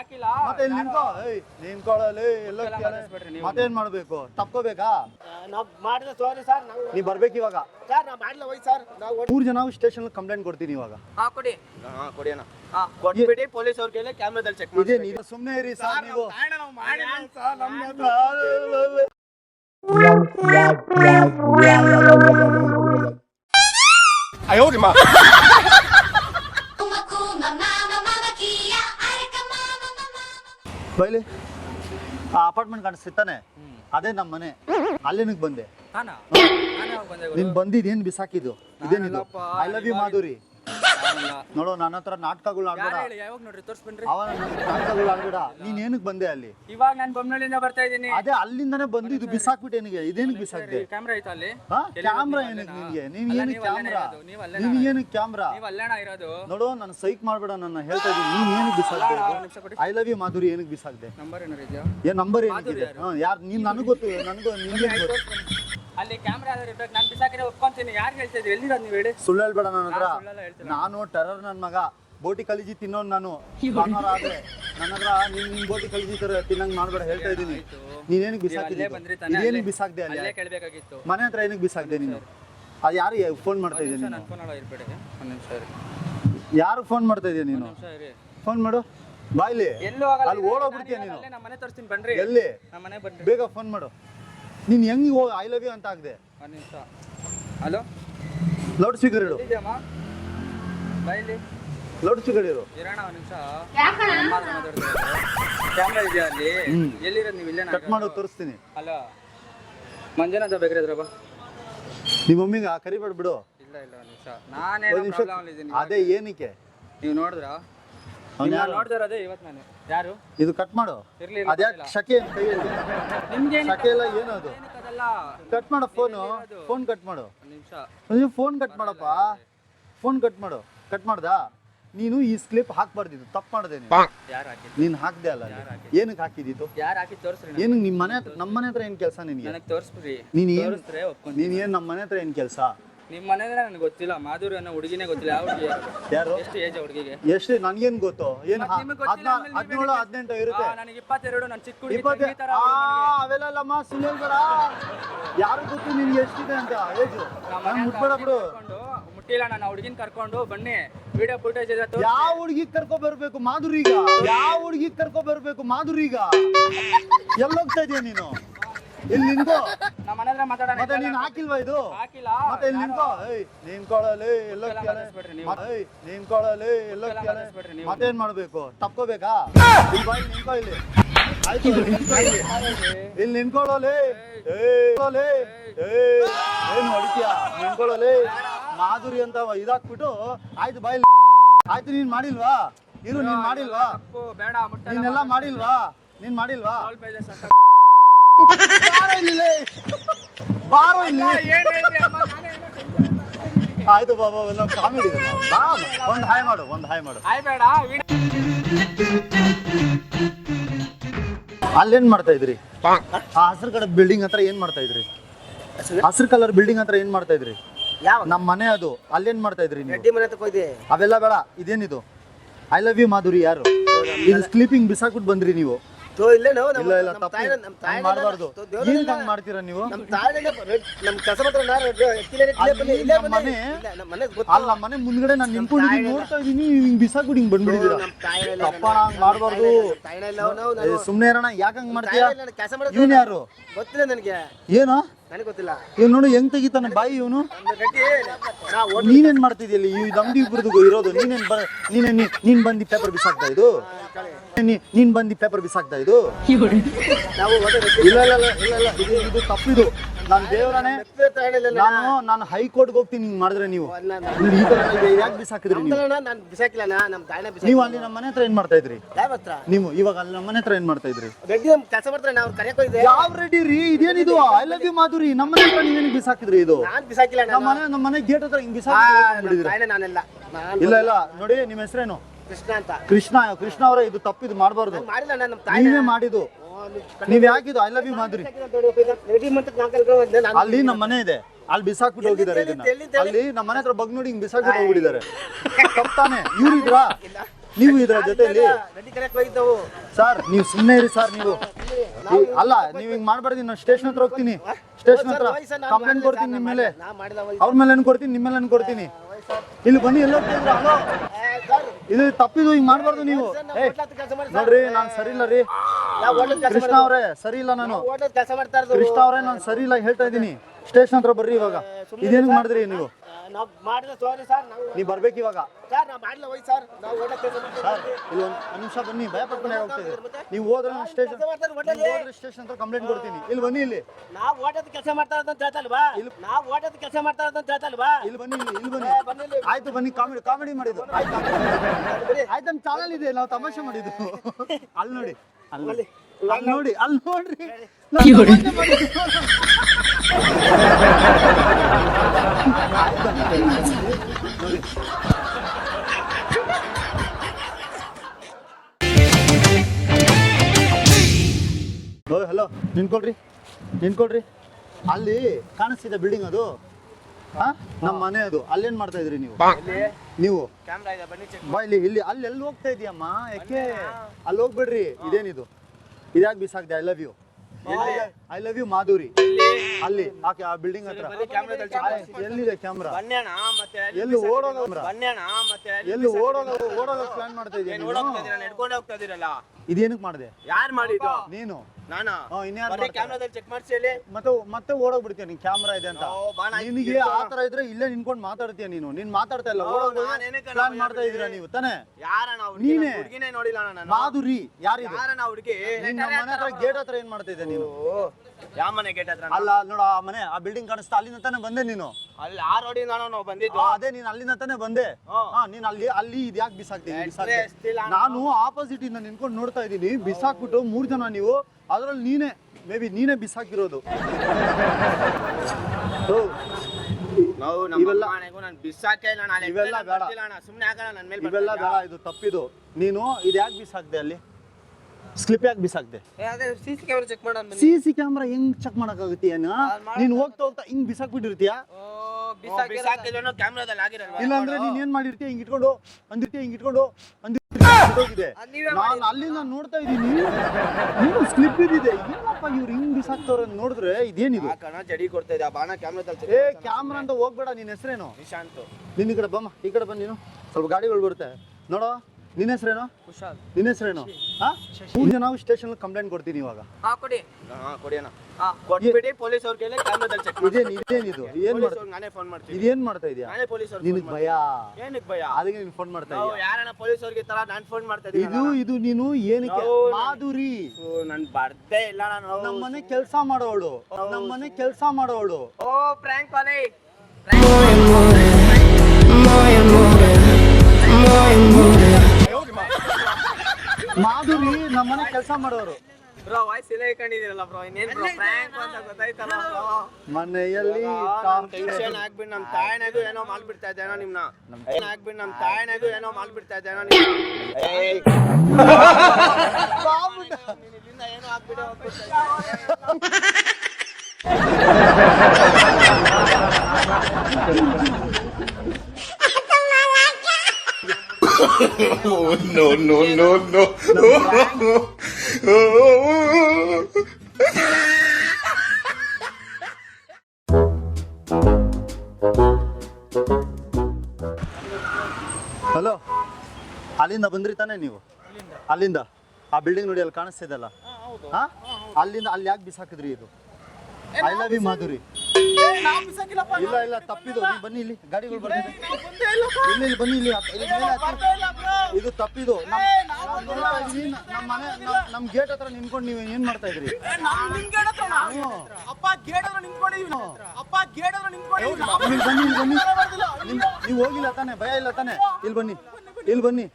ಹಾಕಿಲ್ಲ. ಮತ್ತೆ ಇಲ್ಲಿ ನಿಂತ್ಕೋ ಏಯ್ ನಿಂತ್ಕೊಳ್ಳಲಿ ಎಲ್ಲ ನೀವು. ಮತ್ತೇನ್ ಮಾಡ್ಬೇಕು? ತಪ್ಕೋಬೇಕಾ? ನಾವು ಮಾಡಿದ ಸಾರಿ ಸರ್ ನಾವು ನೀ ಬರ್ಬೇಕು ಇವಾಗ. ಸರ್ ನಾವು ಮಾಡಿಲ್ಲ ಹೋಯ್ ಸರ್ ನಾವು ಮೂರ್ ಜನ ಸ್ಟೇಷನ್ ಕಂಪ್ಲೇಂಟ್ ಕೊಡ್ತೀನಿ ಇವಾಗ. ಹಾ ಕೊಡಿ. ಹಾ ಕೊಡಿ ಅಣ್ಣ. ಹಾ ಕೊಟ್ಬಿಟ್ಟು ಪೊಲೀಸ್ ಅವ್ರ ಕೈಲಿ ಕ್ಯಾಮ್ರಾದಲ್ಲಿ ಚೆಕ್ ಇದೇ ನೀವು ಸುಮ್ಮನೆ ಇರಿ ಸರ್ ನೀವು. ಬೈಲಿ? ಆ ಅಪಾರ್ಟ್ಮೆಂಟ್ ಕಾಣಿಸ್ತಾನೆ ಅದೇ ನಮ್ಮ ಮನೆ. ಅಲ್ಲಿ ಬಂದೆ. ನಾನಾ ನಾನು ಬಂದೆ ನೀನ್ ಬಂದಿದ್ ಏನ್ ಬಿಸಾಕಿದ್ದು? ಇದೇನಿದು? I love you Madhuri. ನೋಡು ನನ್ನ ಹತ್ರ ನಾಟಕಗಳು ಯಾರು ಆಡ್ಬೇಡ ಹೇಳಿ? ಯಾವಾಗ ನೋಡ್ರಿ? ತೋರ್ಸ್ಬನ್ರಿ ಅವನ ನಾಟಕಗಳು ಆಡ್ಬೇಡ ನೀನ್ ಏನಕ್ ಬಂದೆ ಅಲ್ಲಿ? ಇವಾಗ ನಾನು ಬೊಮ್ಮನಹಳ್ಳಿಯಿಂದ ಬರ್ತಾ ಇದ್ದೀನಿ. ಅದೇ ಅಲ್ಲಿಂದಾನೆ ಬಂದು ಇದು ಬಿಸಾಕ್ಬಿಟ್ಟೆ ಏನಿಗೆ ಇದೇನಕ್ ಬಿಸಾಕ್ದೆ? ಕ್ಯಾಮ್ರಾ ಐತಾ ಅಲ್ಲಿ? ಹಾ? ಕ್ಯಾಮ್ರಾ? ಏನಕ್ಕೆ? ನಿನ್ಗೆ? ನೀನ್ ಅಲ್ಲ, ಏನಕ್ಕೆ ಕ್ಯಾಮ್ರಾ? ನೀವು ನೀನ್ ಏನಕ್ಕೆ ಕ್ಯಾಮ್ರಾ ನೀವು ಇರೋದು? ನೋಡು ನಾನು ಸೈಕ್ ಮಾಡ್ಬೇಡ ನನ್ನ ಹೇಳ್ತಾ ಇದೀನಿ ನೀನ್ ಏನಕ್ಕೆ ಬಿಸಾಕ್ದೆ ಅಲ್ಲ. I love you Madhuri. ಏನಕ್ಕೆ ಬಿಸಾಕ್ದೆ? ನಂಬರ್ ಏನಾರ ಇದೆಯಾ? ಏನ್ ನಂಬರ್ ಏನಿದೆ ಹಾ ಯಾರು ನೀನ್ ನನಗೆ ಗೊತ್ತು ನನಗೂ ನಿನ್ಗೆ ಗೊತ್ತು? ಅಲ್ಲಿ ಕ್ಯಾಮ್ರಾ ಇರ್ಬೇಕು. ನಾನು ಬಿಸಾಕಿದ್ರೆ ಒಪ್ಕೊಂತೀನಿ. ಯಾರು ಹೇಳ್ತಾ ಇದ್ದೀವಿ ಎಲ್ಲಿರೋದು ನೀವು ಹೇಳಿ? ಸುಳ್ಳು ಹೇಳ್ಬೇಡ ನನ್ನ ಹತ್ರ. ನಾನ್ ಟೆರರ್ ನನ್ನ ಮಗ. ಬೋಟಿ ಕಲಿಜಿ ತಿನ್ನೋನ್ ನಾನು. ಭಾನುವಾರ ಆದ್ರೆ ನನ್ನ ಹತ್ರ ನೀನ್ ಬೋಟಿ ಕಲಿಜಿ ತರ ತಿನ್ನಂಗ್ ಮಾಡ್ಬೇಡ ಹೇಳ್ತಾ ಇದ್ದೀನಿ. ನೀನೇನು ಬಿಸಾಕಿದೆ ಬಂದ್ರಿ ತಾನೇ ಏನಕ್ಕೆ ಬಿಸಾಕ್ದೆ ಅಲ್ಲಿ? ಅಲ್ಲೇ ಕೇಳಬೇಕಾಗಿತ್ತು. ಮನೆ ಹತ್ರ ಏನಕ್ಕೆ ಬಿಸಾಕ್ದೆ ನೀನು? ಅದು ಯಾರು ಫೋನ್ ಮಾಡ್ತಾ ಇದ್ದೀನಿ ನಾನು ಫೋನ್ ಒಳಗೆ ಇರ್ಬೇಡಿ. ಒಂದು ನಿಮಿಷ ಇರಿ. ಯಾರು ಫೋನ್ ಮಾಡ್ತಾ ಇದೀಯ ನೀನು? ನಿಮಿಷ ಇರಿ. ಫೋನ್ ಮಾಡು. ಬಾಯ್ಲಿ ಎಲ್ಲೂ ಆಗಲ್ಲ. ಅಲ್ಲಿ ಓಡೋಗ್ಬಿಡ್ತೀಯ ನೀನು ಅಲ್ಲೇ ನಮ್ಮ ಮನೆ ತೋರಿಸ್ತೀನಿ. ಬನ್ರಿ. ಎಲ್ಲಿ? ನಮ್ಮ ಮನೆ ಬನ್ರಿ ಬೇಗ ಫೋನ್ ಮಾಡು. ನೀನ್ ಹೆಂಗ್ ಐ ಲವ್ ಯು ಅಂತ ಆಗದೆ ಒಂದು ನಿಮಿಷ. ಹಲೋ ಲೌಡ್ ಸ್ಪೀಕರ್ ಇಡು. ಇದೆಯಮ್ಮ ಬೈಲಿ ಲೌಡ್ ಸ್ಪೀಕರ್ ಇರು ಇರೋಣ ಒಂದು ನಿಮಿಷ. ಕ್ಯಾಮ್ರಾ ಇದೆಯಾ ಅಲ್ಲಿ. ಎಲ್ಲಿರೋದು ನೀವು ಇಲ್ಲೇ ಕಟ್ ಮಾಡೋದು ತೋರಿಸ್ತೀನಿ. ಹಲೋ ಮಂಜುನಾಥ ಬೇಕ್ರಿ ಬಾ. ನಿಮ್ಮ ಮಮ್ಮಿಗೆ ಕರಿಬೇಡ ಬಿಡು. ಇಲ್ಲ ಇಲ್ಲ ಒಂದು ನಿಮಿಷ. ನಾನೇ ಅದೇ ಏನಕ್ಕೆ? ನೀವು ನೋಡಿದ್ರ? ಅವ್ನ್ ಯಾರು? ನೋಡ್ತಾ ಇರೋದೇ ಇವತ್ತು ನಾನು. ಯಾರು? ಇದು ಕಟ್ ಮಾಡು. ಇರ್ಲಿ ಅದ್ಯಾಕೆ ಶಕೆ ಏನ್ ಕೈಯಲ್ಲಿ ನಿಮ್ಗೆ ಶಕೆ ಎಲ್ಲ ಏನದು ಅದಲ್ಲ? ಕಟ್ ಮಾಡು ಫೋನು ಫೋನ್ ಕಟ್ ಮಾಡು. ಒಂದು ನಿಮಿಷ. ಒಂದು ಫೋನ್ ಕಟ್ ಮಾಡಪ್ಪ. ಫೋನ್ ಕಟ್ ಮಾಡು. ಕಟ್ ಮಾಡ್ದಾ? ನೀನು ಈ ಸ್ಲಿಪ್ ಹಾಕ್ಬಾರ್ದಿದ್ದು ತಪ್ಪು ಮಾಡಿದೆ ನೀನು. ಯಾರು ಹಾಕಿದ್ದು? ನೀನ್ ಹಾಕ್ದೆ ಅಲ್ಲ ಅಲ್ಲಿ. ಏನಕ್ಕೆ ಹಾಕಿದ್ದಿತ್ತು? ಯಾರು ತೋರಿಸ್ರಿ ಏನಕ್ಕೆ ನಿಮ್ಮ ಮನೆ ಹತ್ರ ನಮ್ಮ ಮನೆ ಹತ್ರ ಏನ್ ಕೆಲಸ ನಿನ್ಗೆ? ನನಗೆ ತೋರಿಸ್ಬಿಡಿ. ನೀನ್ ಏನ್ ತೋರಿಸ್ರೆ ನೀನ್ ಏನ್ ನಮ್ಮ ಮನೆ ಹತ್ರ ಏನ್ ಕೆಲಸ? ನಿಮ್ಮ ನನಗೆ ಗೊತ್ತಿಲ್ಲ ಮಾಧುರಿ ಅನ್ನೋ ಹುಡುಗಿನೇ ಗೊತ್ತಿಲ್ಲ. ಯಾವ ಹುಡುಗಿ? ಯಾರು? ಎಷ್ಟು ಏಜ್ ಹುಡುಗಿಗೆ? ಎಷ್ಟು? ನನ್ಗೇನ್ ಗೊತ್ತು? ಏನ್ ಮತ್ತ್ ನಿಮ್ಗ್ ಗೊತ್ತಿಲ್ಲ ಅಂದ್ಮೇಲೆ ಹದಿನೇಳು ನೀವೇ ಹದಿನೆಂಟು ಇರುತ್ತೆ. ನನಗೆ ಇಪ್ಪತ್ತೆರಡು ನನ್ನ ಚಿಕ್ಕ ಹುಡುಗಿ ಇಪ್ಪತ್ತೆ ತಂಗಿ ಆ, ಸುಳ್ಳು ಹೇಳ್ಬೇಡ ಯಾರು ಗೊತ್ತು ನಿನ್ಗೆ ಎಷ್ಟಿದೆ ಅಂತ? ಏಜು ನಮ್ಮ ನಾನು ಮನೆ ಮುಟ್ಬೇಡ ಬಿಡು. ಕರ್ಕೊಂಡು, ಮುಟ್ಟಿಲ್ಲ ನಾನು ಹುಡುಗಿನ ಕರ್ಕೊಂಡು ಬನ್ನಿ. ವಿಡಿಯೋ ಫುಟೇಜ್ ಇದೆ ತೋರ್ಸಿ. ಯಾವ ಹುಡುಗಿ ಕರ್ಕೊ ಬರ್ಬೇಕು? ಮಾಧುರಿಗ? ಯಾವ ಹುಡುಗಿ ಕರ್ಕೊ ಬರ್ಬೇಕು? ಮಾಧುರಿಗ? ಎಲ್ಲೋಗ್ತಾ ಇದೀಯ ನೀನು? ಇಲ್ಲಿ ನಿನ್ಕೋ ನಮ್ಮ ಮನೆ ಹತ್ರ ಮಾತಾಡೋಣ ಮತ್ತೆ ನೀನ್ ಹಾಕಿಲ್ವಾ ಇದು? ಹಾಕಿಲ್ಲ. ಮತ್ತೆ ಇಲ್ಲಿ ಏಯ್ ಎಲ್ಲ ನೀವು. ಏಯ್ ಎಲ್ಲ. ಮತ್ತೇನ್ ಮಾಡ್ಬೇಕು? ತಪ್ಕೋಬೇಕಾ? ಇಲ್ಲಿ. ಆಯ್ತು ಇಲ್ಲಿ. ಏನು ಹೊಡಿತೀಯ? ಮಾಧುರಿ ಅಂತ ಇದಾಕ್ಬಿಟ್ಟು ಆಯ್ತು ಬಾಯ್ ಆಯ್ತು ನೀನ್ ಮಾಡಿಲ್ವಾ? ಇರು ನೀನ್ ಮಾಡಿಲ್ವಾ? ತಪ್ಪು ಬೇಡ ಮುಟ್ಟಲ್ಲ ನೀನೆಲ್ಲ ಮಾಡಿಲ್ವಾ? ನೀನ್ ಮಾಡಿಲ್ವಾ. ಬಾರೋ ಇಲ್ಲಿ. ಬಾರೋ ಇಲ್ಲಿ. ಏನ್ ಹೇಳ್ರಿ ಅಮ್ಮ, ನಾನೇ ಏನೋ ಆಯ್ತು ಬಾಬಾ ಒಂದು ಕಾಮಿಡಿ ಒಂದು ಹಾಯ್ ಮಾಡು ಒಂದು ಹಾಯ್ ಮಾಡು. ಹಾಯ್ ಬೇಡ ಅಲ್ಲೇನ್ ಮಾಡ್ತಾ ಇದ್ರಿ? ಆ ಹಸಿರು ಕಡೆ ಬಿಲ್ಡಿಂಗ್ ಹತ್ರ ಏನ್ ಮಾಡ್ತಾ ಇದ್ರಿ? ಹಸಿರು? ಕಲರ್ ಬಿಲ್ಡಿಂಗ್ ಹತ್ರ ಏನ್ ಮಾಡ್ತಾ ಇದ್ರಿ? ಯಾವ ನಮ್ಮ ಮನೆ ಅದು. ಅಲ್ಲೇನ್ ಮಾಡ್ತಾ ಇದ್ರಿ ನೀವು? ರೆಡ್ಡಿ ಮನೆ ತಕ ಹೋಯ್ದೆ? ಅವೆಲ್ಲ ಬೇಡ ಇದೇನಿದು? ಐ ಲವ್ ಯು ಮಾಧುರಿ ಯಾರು? ಇದು ಸ್ಲೀಪಿಂಗ್ ಬಿಸಾಕ್ಬಿಟ್ಟು ಬಂದ್ರಿ ನೀವು. ನಾವು ಇಲ್ಲ ಇಲ್ಲ ನಮ್ಮ ತಪ್ಪು ನಮ್ಮ ತಾಯಿ ಮಾಡಬಾರ್ದು. ಏನ್ ಹಂಗ್ ಮಾಡ್ತೀರಾ ನೀವು? ನಮ್ಮ ತಾಯಿ ನಮ್ಮ ಕೆಲಸ ಮಾತ್ರ ನಾನು ಎತ್ತಿಲೆ ಇಲ್ಲೇ ಬನ್ನಿ ಇಲ್ಲೇ ನಮ್ಮ ಬನ್ನಿ ಮನೆ- ಇಲ್ಲ, ನಮ್ಮ ಮನೆ ಗೊತ್ತು. ಅಲ್ಲ ನಮ್ಮ ಮನೆ ಮುಂದ್ಗಡೆ ನಾನು ನಿಂತ್ಕೊಂಡಿದ್ದೀನಿ ನೋಡ್ತಾ ಹಿಂಗ್ ಬಿಸಾಕ್ಬಿಟ್ಟು ಹಿಂಗ್ ಬಂದ್ಬಿಟ್ಟಿದ್ದೀರಾ? ನಮ್ಮ ತಾಯಿ ಇಲ್ಲ ತಪ್ಪಣ ಹಂಗ್ ಮಾಡ್ಬಾರ್ದು. ತಾಯಿನ ಇಲ್ಲ ನಾವು ನಾನು ಏ, ಸುಮ್ನೆ ಇರೋಣ ಯಾಕೆ ಹಂಗ್ ಮಾಡ್ತೀಯಾ? ಕೆಲಸ ಮಾಡೋದು ಇವನ್ ಯಾರು? ಗೊತ್ತಿಲ್ಲ ನನಗೆ. ಏನು? ನನಗೆ ಗೊತ್ತಿಲ್ಲ. ಇವ್ನು ನೋಡಿ ಹೆಂಗ್ ತೆಗಿತಾನೆ ಬಾಯಿ ಇವನು? ನಮ್ಮ ರೆಡ್ಡಿ. ನಾ ಓಡ್ ನೀನೇನ್ ಮಾಡ್ತಿದ್ಯಲ್ಲಿ ಈ ಇಬ್ಬರದು ಇರೋದು. ನೀನೇನ್ ಬ ನೀನೇನ್ ನೀ- ನೀನ್ ಬಂದಿ ಪೇಪರ್ ಬಿಸಾಕ್ತಾ ಇದು ನೀ- ನೀನ್ ಬಂದಿ ಪೇಪರ್ ಬಿಸಾಕ್ತಾ ಇದು? ನಾವು ಇಲ್ಲ ಇಲ್ಲ ಇಲ್ಲ ಇಲ್ಲ ಇಲ್ಲ ಇದು ಇದು ತಪ್ಪಿದು. ನಾನು ದೇವರನೇ. ನಾನು ನಾನು ಹೈಕೋರ್ಟ್ಗೆ ಹೋಗ್ತೀನಿ ಹಿಂಗ್ ಮಾಡಿದ್ರೆ ನೀವು. ಈ ತರ ಯಾಕೆ ಬಿಸಾಕಿದ್ರಿ ನೀವು? ನಾನು ನೀವು ಅಲ್ಲಿ ನಮ್ಮ ಮನೆ ಹತ್ರ ಏನ್ ಮಾಡ್ತಾ ಇದ್ರಿ? ಯಾವ ಹತ್ರ ನೀವು ಇವಾಗ ಅಲ್ಲಿ ನಮ್ಮ ಮನೆ ಹತ್ರ ಏನ್ ಮಾಡ್ತಾ ಇದ್ರಿ? ರೆಡ್ಡಿ ನಮ್ಮ ಕೆಲಸ ಮಾಡ್ತಾರೆ ನಾವು ಕರೆಯಕ್ ಯಾವ ರೆಡಿ ರೀ? ಇದೇನಿದು? I love you Madhuri. ನಮ್ಮ ಮನೆ ಹತ್ರ ನೀವೇನಿಗೆ ಬಿಸಾಕಿದ್ರಿ ಇದು? ನಾನು ಬಿಸಾಕಿಲ್ಲ ನಮ್ಮ ಮನೆ ನಮ್ಮ ಮನೆ ಗೇಟ್ ಹತ್ರ ಹಿಂಗ್ ಬಿಸಾಕಿ ಇಲ್ಲ ಇಲ್ಲ. ನೋಡಿ ನಿಮ್ಮ ಹೆಸರೇನು? ಕೃಷ್ಣ ಅಂತ. ಕೃಷ್ಣ ಕೃಷ್ಣ ಅವರೇ ಇದು ತಪ್ಪಿದು ಮಾಡಬಾರ್ದು. ನಾನ್ ಮಾಡಿಲ್ಲ ನಾನು ನಮ್ಮ ತಾಯಿ. ನೀವೇ ಮಾಡಿದ್ದು. ನೀವ್ ಯಾಕಿದು? ಐ ಲವ್ ಯು ನಾನು ಅಲ್ಲಿ ನಮ್ಮ ಮನೆ ಇದೆ. ಅಲ್ಲಿ ಬಿಸಾಕ್ಬಿಟ್ಟು ಹೋಗಿದ್ದಾರೆ ಇದನ್ನ? ಅಲ್ಲಿ ನಮ್ಮ ಮನೆ ಹತ್ರ ಬಗ್ ನೋಡಿ ಹಿಂಗ್ ಬಿಸಾಕ್ಬಿಟ್ಟು ಹೋಗ್ಬಿಟ್ಟಿದ್ದಾರೆ. ತಪ್ಪಾನೆ. ಇವ್ರು ಇದ್ರಾ ನೀವು ಇದ್ರ ಜೊತೆಯಲ್ಲಿ ಸರ್ ನೀವು ಸುಮ್ಮನೆ ಇರಿ ಸರ್ ನೀವು. ಅಲ್ಲ ನೀವು ಹಿಂಗ್ ಮಾಡ್ಬಾರ್ದು ನಾನು ಸ್ಟೇಷನ್ ಹತ್ರ ಹೋಗ್ತೀನಿ. ಸ್ಟೇಷನ್ ಹತ್ರ. ಕಂಪ್ಲೇಂಟ್ ಕೊಡ್ತೀನಿ ನಿಮ್ಮ ಮೇಲೆ ಅವ್ರ ಮೇಲೆ ಏನ್ ಕೊಡ್ತೀನಿ. ನಿಮ್ಮ ಮೇಲೆ ಏನ್ ಕೊಡ್ತೀನಿ ಇಲ್ಲಿ ಬನ್ನಿ ಎಲ್ಲ ಇದು ತಪ್ಪಿದು ಹಿಂಗ್ ಮಾಡ್ಬಾರ್ದು ನೀವು. ನೋಡ್ರಿ ನಾನು ಸರಿ ಇಲ್ಲ ರೀ. ಕೃಷ್ಣ ಅವರೇ ಸರಿ ಇಲ್ಲ ನಾನು. ಕೃಷ್ಣ ಅವರೇ ನಾನು ಸರಿ ಇಲ್ಲ ಹೇಳ್ತಾ ಇದ್ದೀನಿ. ಸ್ಟೇಷನ್ ಹತ್ರ ಬರ್ರಿ ಇವಾಗ. ಇದೇನು ಮಾಡಿದ್ರಿ ನೀವು? ನಾವು ಮಾಡಿದ ಸಾರಿ ಸರ್ ನಾವು ನೀವು ಬರ್ಬೇಕು ಇವಾಗ. ಸರ್ ನಾವು ಮಾಡಿಲ್ಲ ಹೋಗಿ ಸರ್. ನಾವು ಸರ್ ಇಲ್ಲಿ ಒಂದು ನಿಮಿಷ ಬನ್ನಿ ಭಯ ಪಡ್ಕೊಂಡು ಹೋಗ್ತಾ ಇದ್ದೀರಿ ನೀವು ಹೋದ್ರೆ ನಾನು ಸ್ಟೇಷನ್ ಹೋದ್ರೆ ಸ್ಟೇಷನ್ ಹತ್ರ ಕಂಪ್ಲೇಂಟ್ ಕೊಡ್ತೀನಿ. ಇಲ್ಲಿ ಬನ್ನಿ ಇಲ್ಲಿ. ನಾವು ಓಟದ ಕೆಲಸ ಮಾಡ್ತಾ ಅಂತ ಹೇಳ್ತಲ್ವಾ ನಾವು ಓಟದ ಕೆಲಸ ಮಾಡ್ತಾ ಅಂತ ಹೇಳ್ತಲ್ವಾ ಇಲ್ಲಿ ಬನ್ನಿ ಇಲ್ಲಿ ಇಲ್ಲಿ ಬನ್ನಿ. ಆಯ್ತು ಬನ್ನಿ ಕಾಮಿಡಿ ಕಾಮಿಡಿ ಮಾಡಿದ್ದು. ಆಯ್ತು ಆಯ್ತು ನಮ್ಮ ಚಾನಲ್ ಇದೆ ನಾವು ತಮಾಷೆ ಮಾಡಿದ್ದು. ಅಲ್ಲಿ ನೋಡಿ. ಅಲ್ಲಿ. ಅಲ್ಲಿ ನೋಡಿ ಅಲ್ಲಿ ನೋಡ್ರಿ ನಾವು ತಮಾಷೆ ಮಾಡಿದ್ದು. ನೋಡಿ. ಓಯ್ ಹಲೋ ನಿಂತ್ಕೊಳ್ರಿ ನಿಂತ್ಕೊಳ್ರಿ. ಅಲ್ಲಿ ಕಾಣಿಸ್ತಿದೆ ಬಿಲ್ಡಿಂಗ್ ಅದು. ಹಾ? ನಮ್ಮ ಮನೆ ಅದು. ಅಲ್ಲೇನ್ ಮಾಡ್ತಾ ಇದ್ರಿ ನೀವು? ನೀವು? ಬಾ ಇಲ್ಲಿ ಇಲ್ಲಿ, ಅಲ್ಲಿ ಎಲ್ಲಿ ಹೋಗ್ತಾ ಇದೀಯಮ್ಮ? ಯಾಕೆ? ಅಲ್ಲಿ ಹೋಗ್ಬೇಡ್ರಿ. ಇದೇನಿದು? ಇದ್ಯಾಕೆ ಬಿಸಾಕ್ದೆ? I love you I love you Madhuri. ಅಲ್ಲಿ ಆಕೆ ಆ ಬಿಲ್ಡಿಂಗ್ ಹತ್ರ. ಎಲ್ಲಿದೆ ಕ್ಯಾಮ್ರಾ ಎಲ್ಲಿ ಓಡೋದು ಎಲ್ಲಿ ಓಡೋದು ಓಡೋಗ ಪ್ಲಾನ್ ಮಾಡ್ತಾ ಇದೀನಿ ಇದೇನಕ್ಕೆ ಮಾಡಿದೆ? ಯಾರು ಮಾಡಿದ್ದು? ನೀನು? ನಾನಾ? ಮಾಡ್ತಾರೆ? ಕ್ಯಾಮ್ರಾದಲ್ಲಿ ಚೆಕ್ ಮಾಡಿಸಿ ಹೇಳಿ. ಮತ್ತೆ ಮತ್ತೆ ಓಡೋಗ್ಬಿಡ್ತೀಯ ನೀನ್ ಕ್ಯಾಮ್ರಾ ಇದೆ ಅಂತ? ಓ, ಬಾಣ. ನಿನಗೆ ಆ ತರ ಇದ್ರೆ ಇಲ್ಲೇ ನಿನ್ಕೊಂಡು ಮಾತಾಡ್ತೀಯ ನೀನು? ನೀನ್ ಮಾತಾಡ್ತಾ ಇಲ್ಲ ಓ, ನಾನ್ ಏನಕ್ಕೆ ಪ್ಲಾನ್ ನಾವು ಮಾಡ್ತಾ ಇದೀರಾ ನೀವು? ತಾನೇ? ಯಾರ ನಾವು ನೀನೇ. ಹುಡುಗಿನೇ ನೋಡಿಲ್ಲ ನಾನು. ಮಾಧುರಿ ಯಾರಿದು? ಯಾರ ನಾವು ಹುಡುಗಿ? ನೀನ್ ನಮ್ಮ ಮನೆ ಹತ್ರ ಗೇಟ್ ಹತ್ರ ಏನ್ ಮಾಡ್ತಾ ಇದ್ದೆ ನೀನು? ಯಾವ ಮನೆ ಗೇಟ್ ಹತ್ರ ಅಲ್ಲ ನೋಡ ಆ ಮನೆ ಆ ಬಿಲ್ಡಿಂಗ್ ಕಾಣಿಸ್ತಾ ಅಲ್ಲಿಂದ ತಾನೇ ಬಂದೆ ನೀನು. ಅಲ್ಲಿ ಆ ರೋಡಿಂದ ನಾವು ಬಂದಿದ್ದು. ಆ, ಅದೇ ನೀನ್ ಅಲ್ಲಿಂದ ತಾನೇ ಬಂದೆ. ಹಾ. ನೀನ್ ಅಲ್ಲಿ ಅಲ್ಲಿ ಇದು ಯಾಕೆ ಬಿಸಾಕ್ತೀನಿ ಬಿಸಾಕ್ದೆ. Address ಅಣ್ಣ. ನಾನು. ಆಪೋಸಿಟ್ ಇಂದ ನಿನ್ಕೊಂಡು ನೋಡ್ತಾ ಇದ್ದೀನಿ. ಬಿಸಾಕ್ಬಿಟ್ಟು ಮೂರ್ ಜನ ನೀವು ಅದ್ರಲ್ಲಿ ನೀನೇ ಮೇ ಬಿ ನೀನೇ ಬಿಸಾಕಿರೋದು. ಓ, ನಾವು ನಮ್ಮ ಇವೆಲ್ಲ- ಮನೆಗೂ ನಾನು ಬಿಸಾಕೆ ಇಲ್ಲ ನಾನು ಇವೆಲ್ಲ ಬೇಡ. ಸುಮ್ಮನೆ ಆಗಲ್ಲ ನನ್ನ ಮೇಲೆ ಇವೆಲ್ಲ ಬೇಡ ಇದು ತಪ್ಪಿದು. ನೀನು ಇದು ಯಾಕೆ ಬಿಸಾಕ್ದೆ ಅಲ್ಲಿ? ಸ್ಲಿಪ್ ಯಾಕೆ ಬಿಸಾಕ್ದೆ? CC C C camera check ಮಾಡೋಣ ಸಿ ಸಿ ಕ್ಯಾಮ್ರಾ ಹೆಂಗ್ ಚೆಕ್ ಮಾಡಕ್ಕಾಗತ್ತೆ ಏನ? ನೀನ್ ಹೋಗ್ತಾ ಹೋಗ್ತಾ ಹಿಂಗ್ ಬಿಸಾಕಿದ್ರು ಕ್ಯಾಮ್ರಾದಲ್ಲಿ ಆಗಿರಲ್ವಾ? ಇಲ್ಲ ಅಂದ್ರೆ ನೀನ್ ಏನ್ ಮಾಡಿರ್ತೀಯ? ಹಿಂಗ್ ಇಟ್ಕೊಂಡು ಅಂದಿರ್ತೀಯ ಹಿಂಗ್ ಇಟ್ಕೊಂಡು ಅಂದಿರ್ತೀಯ ಅದ್ ನೀವೇ ನಾನು ಅಲ್ಲಿಂದ ನೋಡ್ತಾ ಇದೀನಿ ನೀನು ಸ್ಲಿಪ್ ಇದಿದೆ. ಏನಪ್ಪ ಇವ್ರು ಹಿಂಗ್ ಬಿಸಾಕ್ತವ್ರ ನೋಡಿದ್ರೆ ಇದೇನಿದು? ಆ ಕಣ ಜಡಿ ಕೊಡ್ತಾ ಇದೆ. ಆ ಬಾಣ ಕ್ಯಾಮ್ರಾದಲ್ಲಿ ಏ ಕ್ಯಾಮ್ರಾ ಅಂತ ಹೋಗ್ಬೇಡ ನಿನ್ ಹೆಸರೇನು? ನಿಶಾಂತ್. ನಿನ್ ಈ ಕಡೆ ಬಮ್ಮ ಈ ಕಡೆ ಬಂದ್ ನೀನು. ಸ್ವಲ್ಪ ಗಾಡಿಗಳು ಬರುತ್ತೆ. ನೋಡೋ ನಿನ್ನ ಹೆಸರೇನು? ಕುಶಾಲ್. ನಿನ್ನ ಹೆಸರೇನು? ಹಾ? ಮೂರು ಜನ ಸ್ಟೇಷನ್ ಕಂಪ್ಲೇಂಟ್ ಕೊಡ್ತೀನಿ ಇವಾಗ. ಹಾ ಕೊಡಿ. ಹಾ ಕೊಡಿಯೋಣ ಹಾ ಕೊಡ್ಬಿಡಿ ಪೊಲೀಸ್ ಅವ್ರ ಕೈಲಿ ಕ್ಯಾಮ್ರಾದಲ್ಲಿ ಚೆಕ್ ಇದೇನ್ ಇದೇನಿದು ಏನ್ ಮಾಡ್ತಾ ನಾನೇ ಫೋನ್ ಮಾಡ್ತೀನಿ. ಇದೇನ್ ಮಾಡ್ತಾ ಇದೀಯಾ? ನಾನೇ ಪೊಲೀಸ್ ಅವ್ರಿಗೆ ನಿನಗೆ ಭಯ? ಏನಕ್ಕೆ ಭಯ? ಅದಕ್ಕೆ ನೀನು ಫೋನ್ ಮಾಡ್ತಾ ನಾವು ಇದೀಯ? ಯಾರನ್ನ ಪೊಲೀಸ್ ಅವ್ರಿಗೆ ತರ ನಾನು ಫೋನ್ ಮಾಡ್ತಾ ಇದ್ದೀನಿ ಇದು ಇದು ನೀನು ಏನಕ್ಕೆ? ಮಾದುರಿ ಮಾಧುರಿ. ಬರ್ತೇ ಬರ್ದೇ ಇಲ್ಲ ನಾನು ನಮ್ಮ ಮನೆ ಕೆಲಸ ಮಾಡೋವಳು. ನಮ್ಮ ಮನೆ ಕೆಲಸ ಮಾಡೋವಳು. ಓ ಪ್ರ್ಯಾಂಕ್ ಕಾಲೇ ಮಾಧುರಿ ನಮ್ಮನೆ ಕೆಲಸ ಮಾಡೋರು. ಬ್ರೋ ವಾಯ್ಸ್ ಇಲ್ಲ ಇಟ್ಕೊಂಡಿದ್ದೀರಲ್ಲ ಬ್ರೋ ಇನ್ನೇನ್ ಬ್ರೋ ಪ್ರ್ಯಾಂಕ್ ಅಂತ ಗೊತ್ತಾಯ್ತಲ್ಲ ಬ್ರೋ. ಮನೆಯಲ್ಲಿ ಟೆನ್ಷನ್ ಆಗ್ಬಿಟ್ಟು ನಮ್ಮ ತಾಯನಾಗೂ ಏನೋ ಮಾಡ್ಬಿಡ್ತಾ ಇದ್ದೇನೋ ನಿಮ್ನ. ಏನ್ ಆಗ್ಬಿಟ್ಟು ನಮ್ ತಾಯನಾಗೂ ಏನೋ ಮಾಡ್ಬಿಡ್ತಾ ಇದ್ದೇನೋ ನಿಮ್ನ. ಏಯ್. ನೀನ್ ಇಲ್ಲಿಂದ ಏನೋ ಆಗ್ಬಿಟ್ಟು ಹೋಗ್ಬಿಡ್ತಾ ಇದ್ದೆ. no, no, no, no. Hello ಅಲ್ಲಿಂದ ಬಂದ್ರಿ ತಾನೇ ನೀವು? ಅಲ್ಲಿಂದ. ಆ ಬಿಲ್ಡಿಂಗ್ ನೋಡಿ ಅಲ್ಲಿ ಕಾಣಿಸ್ತಿದಲ್ಲ ಹಾ ಅಲ್ಲಿಂದ ಅಲ್ಲಿ ಯಾಕೆ ಬಿಸಾಕಿದ್ರಿ ಇದು? I love you Madhuri. ಇಲ್ಲ ಇಲ್ಲ ತಪ್ಪಿದು ನೀವು ಬನ್ನಿ ಇಲ್ಲಿ ಗಾಡಿಗಳು ಬರ್ತಿದೆ. ಇಲ್ಲಿ ಇಲ್ಲಿ ಬನ್ನಿ ಇಲ್ಲಿ. ಇಲ್ಲಿ ಮೇಲೆ ಹತ್ತಿ. ಇದು ತಪ್ಪಿದು ನಮ್- ನಾವ್ ನೋಡ್ತಾ ಇದೀವಿ, ನಮ್ಮ ಮನೆ ನಮ್ಮ- ನಮ್ಮ ಗೇಟ್ ಹತ್ರ ನಿಂತ್ಕೊಂಡು ನೀವು ಏನ್ ಮಾಡ್ತಾ ಇದ್ರಿ ಹ್ಞೂ. ಅಪ್ಪ ಗೇಟ್ ಹತ್ರ ನಿಂತ್ಕೊಂಡಿದೀವಿ ನಾವು. ಅಪ್ಪ ಗೇಟ್ ಹತ್ರ ನಿಂತ್ಕೊಂಡಿದೀವಿ ಇಲ್ಲಿ ಬನ್ನಿ ಇಲ್ಲಿ ಬನ್ನಿ. ನಿಮ್- ನೀವು ಹೋಗಿಲ್ಲ ತಾನೆ? ಭಯ ಇಲ್ಲ ತಾನೆ? ಇಲ್ಲಿ ಬನ್ನಿ. ಇಲ್ಲಿ ಬನ್ನಿ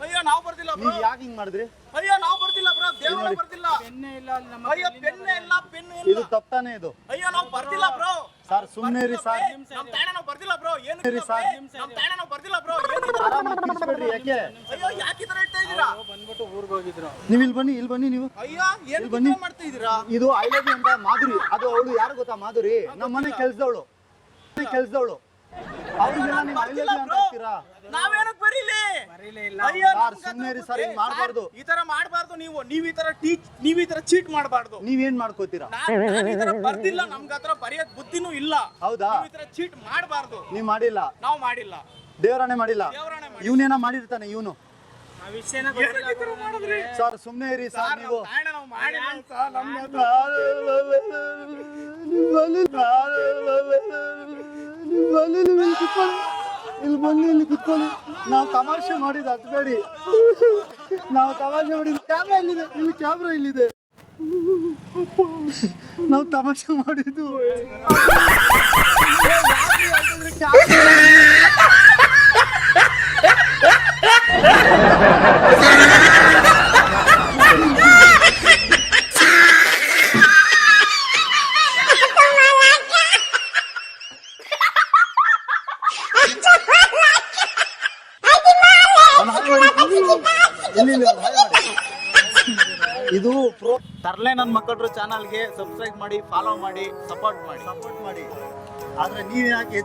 ಅಯ್ಯೋ ನಾವು ಬರ್ತಿಲ್ಲ ನೀವು ಯಾಕೆ ಹಿಂಗ್ ಮಾಡಿದ್ರಿ? ಅಯ್ಯೋ ನಾವು ಬರ್ತಿಲ್ಲ ಬ್ರೋ. ದೇವರು ನೋಡಿ. ಬರ್ತಿಲ್ಲ ಪೆನ್ನೇ ಇಲ್ಲ ನಮ್ಮ ಅಯ್ಯೋ ಪೆನ್ನೇ ಇಲ್ಲ. ಪೆನ್ ಇಲ್ಲ. ಇದು ತಪ್ಪಾನೆ ಇದು. ಅಯ್ಯೋ ನಾವು ಬರ್ತಿಲ್ಲ ಬ್ರೋ. ಸರ್ ಸುಮ್ಮನೆ ರೀ ಸರ್. ನಮ್ಮ ತಾಣ ನಾವು ಬರ್ದಿಲ್ಲ ಬ್ರೋ ಏನು ರೀ ಸರ್. ನಮ್ಮ ತಾಣ ನಾವು ಬರ್ದಿಲ್ಲ ಬ್ರೋ ಏನು ಆರಾಮಾಗಿ ಯಾಕೆ? ಅಯ್ಯೋ ಯಾಕೆ ಈ ತರ ಹೇಳ್ತಾ ಇದ್ದೀರಾ? ಬಂದ್ಬಿಟ್ಟು ಊರಿಗೆ ಹೋಗಿದ್ರು. ನೀವು ಇಲ್ಲಿ ಬನ್ನಿ ಇಲ್ಲಿ ಬನ್ನಿ ನೀವು. ಅಯ್ಯೋ ಏನು ಇಲ್ಲಿ ಬನ್ನಿ. ಮಾಡ್ತಾ ಇದ್ದೀರಾ? ಇದು ಐ ಲವ್ ಯು ಅಂತ ಮಾಧುರಿ. ಅದು ಅವಳು ಯಾರು ಗೊತ್ತಾ ಮಾಧುರಿ? ನಮ್ಮ ಮನೆ ಕೆಲಸದವಳು. ಕೆಲ್ಸದವಳು. ನಾವೇನಕ್ ಬರೀಲಿ ಸರ್ ಹಿಂಗ್ ಮಾಡಬಾರ್ದು ಈ ತರ ಮಾಡಬಾರ್ದು ನೀವು ನೀವ್ ಈ ತರ ಟೀಚ್ ನೀವ್ ಈ ತರ ಚೀಟ್ ಮಾಡಬಾರ್ದು ನೀವೇನ್ ಮಾಡ್ಕೋತೀರಾ ನಾನ್ ಈ ತರ ಬರ್ದಿಲ್ಲ ನಮ್ಗ ಹತ್ರ ಬರೆಯಕ್ ಬುದ್ಧಿನೂ ಇಲ್ಲ ಹೌದಾ ನೀವ್ ಈ ತರ ಚೀಟ್ ಮಾಡಬಾರ್ದು ನೀವ್ ಮಾಡಿಲ್ಲ ನಾವು ಮಾಡಿಲ್ಲ ದೇವರಾಣೆ ಮಾಡಿಲ್ಲ ದೇವ್ರಾಣೆ. ಇವನೇನ ಮಾಡಿರ್ತಾನೆ ಇವನು ಆ ವಿಷಯನ ಏನಕ್ಕೆ ಈ ತರ ಮಾಡಿದ್ರಿ ಸರ್ ಸುಮ್ಮನೆ ಇರಿ ಸರ್ ಸರ್, ನೀವು ನಾವ್ ಮಾಡಿಲ್ಲ ನಮ್ಗೆ ಇಲ್ಲಿ ಬನ್ನಿ ಇಲ್ಲಿ ಕುತ್ಕೊಳ್ಳಿ. ನಾವು ತಮಾಷೆ ಮಾಡಿದ ಹತ್ಬೇಡಿ ನಾವು ತಮಾಷೆ ಮಾಡಿದ ಕ್ಯಾಮ್ರಾ ಇಲ್ಲಿದೆ. ಇಲ್ಲಿ ಕ್ಯಾಮ್ರಾ ಇಲ್ಲಿದೆ. ನಾವು ತಮಾಷೆ ಮಾಡಿದ್ದು. ಒಂದು ಹಾಯ್ ಮಾಡಿ. ಇಲ್ಲಿ ಇಲ್ಲಿ ಒಂದು ಹಾಯ್ ಮಾಡಿ. ಇದು ಪ್ರೋ ತರ್ಲೆ ನನ್ನ ಮಕ್ಕಳ ಚಾನಲ್ಗೆ ಸಬ್ಸ್ಕ್ರೈಬ್ ಮಾಡಿ ಫಾಲೋ ಮಾಡಿ ಸಪೋರ್ಟ್ ಮಾಡಿ. ಸಪೋರ್ಟ್ ಮಾಡಿ. ಆದ್ರೆ ಯಾಕೆ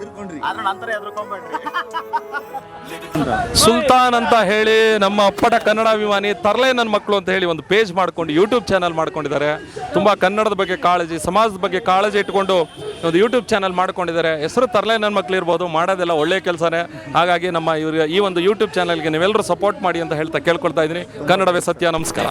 ನಂತರ ಸುಲ್ತಾನ್ ಅಂತ ಹೇಳಿ ನಮ್ಮ ಅಪ್ಪಟ ಕನ್ನಡಾಭಿಮಾನಿ ತರಲೆ ನನ್ನ ಮಕ್ಕಳು ಅಂತ ಹೇಳಿ ಒಂದು ಪೇಜ್ ಮಾಡ್ಕೊಂಡು ಯೂಟ್ಯೂಬ್ ಚಾನಲ್ ಮಾಡ್ಕೊಂಡಿದ್ದಾರೆ. ತುಂಬ ಕನ್ನಡದ ಬಗ್ಗೆ ಕಾಳಜಿ, ಸಮಾಜದ ಬಗ್ಗೆ ಕಾಳಜಿ ಇಟ್ಕೊಂಡು ಒಂದು ಯೂಟ್ಯೂಬ್ ಚಾನಲ್ ಮಾಡ್ಕೊಂಡಿದ್ದಾರೆ. ಹೆಸರು ತರಲೆ ನನ್ನ ಮಕ್ಕಳು ಇರ್ಬೋದು, ಮಾಡೋದೆಲ್ಲ ಒಳ್ಳೆ ಕೆಲಸನೇ. ಹಾಗಾಗಿ ನಮ್ಮ ಇವ್ರಿಗೆ ಈ ಒಂದು ಯೂಟ್ಯೂಬ್ ಚಾನಲ್ಗೆ ನೀವೆಲ್ಲರೂ ಸಪೋರ್ಟ್ ಮಾಡಿ ಅಂತ ಹೇಳ್ತಾ ಕೇಳ್ಕೊಳ್ತಾ ಇದ್ದೀನಿ. ಕನ್ನಡವೇ ಸತ್ಯ, ನಮಸ್ಕಾರ.